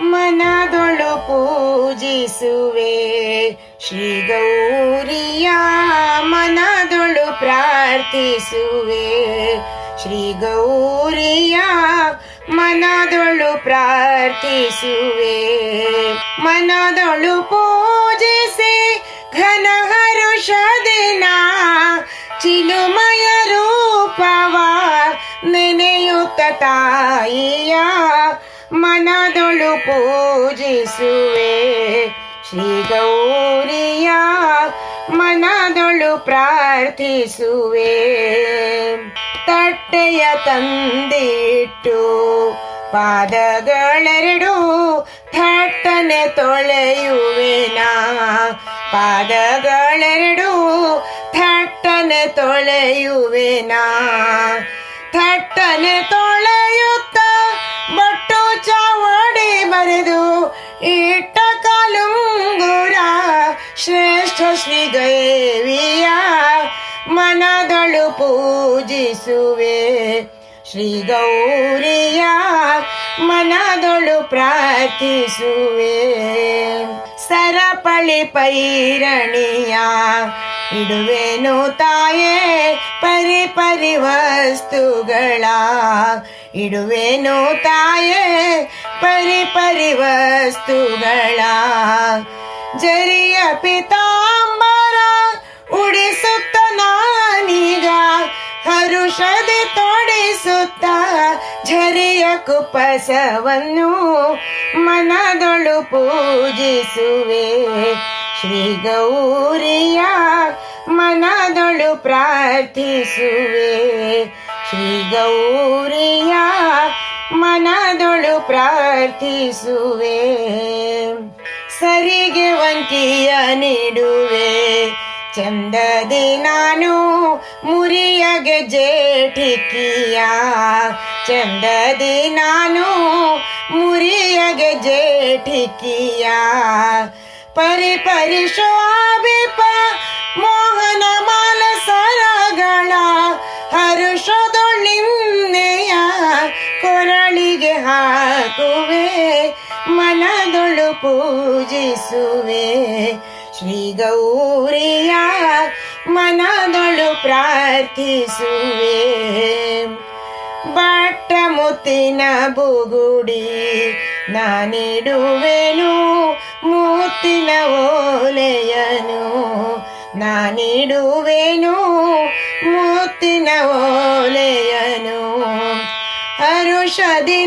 ಮನದೊಳು ಪೂಜಿಸುವೆ. ಶ್ರೀ ಗೌರಿಯ ಮನದೊಳು ಪ್ರಾರ್ಥಿಸುವೆ. ಶ್ರೀ ಗೌರಿಯ ಮನದೊಳು ಪ್ರಾರ್ಥಿಸುವೆ. ಮನದೊಳು ಪೂಜಿಸಿ ಘನ ಹರುಷದಿನ ಚಿಲುಮಯ ರೂಪವ ನೆನೆಯುತ್ತ ತಾಯಿಯ ಮನದೊಳು ಪೂಜಿಸುವೆ. ಶ್ರೀ ಗೌರಿಯ ಮನದೊಳು ಪ್ರಾರ್ಥಿಸುವೆ. ತಟ್ಟೆಯ ತಂದಿಟ್ಟು ಪಾದಗಳೆರಡು ಥಟ್ಟನೆ ತೊಳೆಯುವೆನಾ? ಪಾದಗಳೆರಡು ಥಟ್ಟನೆ ತೊಳೆಯುವೆನಾ? ಥಟ್ಟನೆ ತೊಳೆಯುತ್ತ ಶ್ರೇಷ್ಠ ಶ್ರೀ ಗೈವಿಯ ಮನದಳು ಪೂಜಿಸುವೆ. ಶ್ರೀ ಗೌರಿಯ ಮನದೊಳು ಪ್ರಾರ್ಥಿಸುವೆ. ಸರಪಳಿ ಪೈರಣಿಯ ಇಡುವೆನು ತಾಯೇ ಪರಿ ಪರಿ ವಸ್ತುಗಳ ಇಡುವೆನು ತಾಯೇ ಪರಿ ಪರಿ ವಸ್ತುಗಳ ಜರಿಯ ಪಿತಾಂಬರ ಹರುಷದೆ ತೊಡಿಸುತ್ತ ಝರಿಯ ಕುಪಸವನ್ನು ಮನದೊಳು ಪೂಜಿಸುವೆ. ಶ್ರೀ ಗೌರಿಯ ಮನದೊಳು ಪ್ರಾರ್ಥಿಸುವೆ. ಶ್ರೀ ಗೌರಿಯ ಮನದೊಳು ಪ್ರಾರ್ಥಿಸುವೆ. ಸರಿಗೆ ವಂಕಿಯ ನೀಡುವೆ. ಚಂದದಿ ನಾನು ಮುರಿಯಗೆ ಜೇಠಿಕಿಯ. ಚಂದದಿ ನಾನು ಮುರಿಯಗೆ ಜೇಠಿಕಿಯ. ಪರಿ ಪರಿ ಶೋಭಿಪ ಮೋಹನ ಮಾಲ ಸರಗಳ ಹರುಷದು ನಿನ್ನೆಯ ಕೊರಳಿಗೆ ಹಾಕುವೆ, ಮನದೊಳು ಪೂಜಿಸುವೆ. ಶ್ರೀ ಗೌರಿಯ ಮನದೊಳು ಪ್ರಾರ್ಥಿಸುವೆ. ಬಟ್ಟ ಮುತ್ತಿನ ಬುಗುಡಿ ನಾನಿಡುವೆನು ಮುತ್ತಿನ ಓಲೆಯನು ನಾನಿಡುವೆನು ಮುತ್ತಿನ ಓಲೆಯನು. ಹರುಷದಿ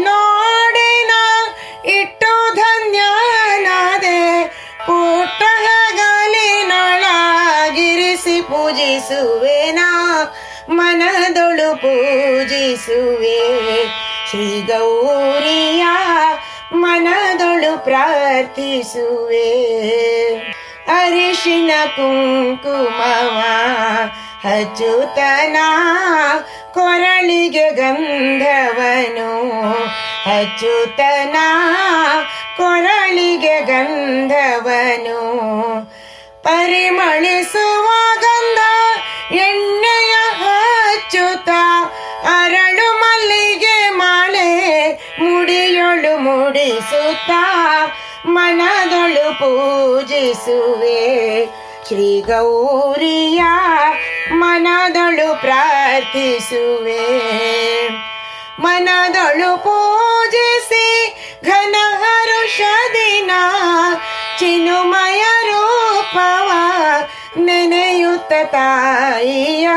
ಪೂಜಿಸುವೆನಾ? ಮನದೊಳು ಪೂಜಿಸುವೆ. ಶ್ರೀ ಗೌರಿಯ ಮನದೊಳು ಪ್ರಾರ್ಥಿಸುವೆ. ಅರಿಶಿನ ಕುಂಕುಮವ ಹಚ್ಚುತನ ಕೊರಳಿಗೆ ಗಂಧವನು. ಹಚ್ಚುತನ ಕೊರಳಿಗೆ ಗಂಧವನು. ಪರಿಮಳಿಸುವ ಹಚ್ಚುತ್ತ ಅರಳು ಮಲ್ಲಿಗೆ ಮಾಲೆ ಮುಡಿಯೊಳು ಮುಡಿಸುತ್ತ ಮನದೊಳು ಪೂಜಿಸುವೆ. ಶ್ರೀ ಗೌರಿಯ ಮನದೊಳು ಪ್ರಾರ್ಥಿಸುವೆ. ಮನದೊಳು ಪೂಜಿಸಿ ಘನ ಹರುಷದಿನ ಚಿನುಮಯ ರೂಪವ ನೆನೆಯುತ್ತ ತಾಯಿಯ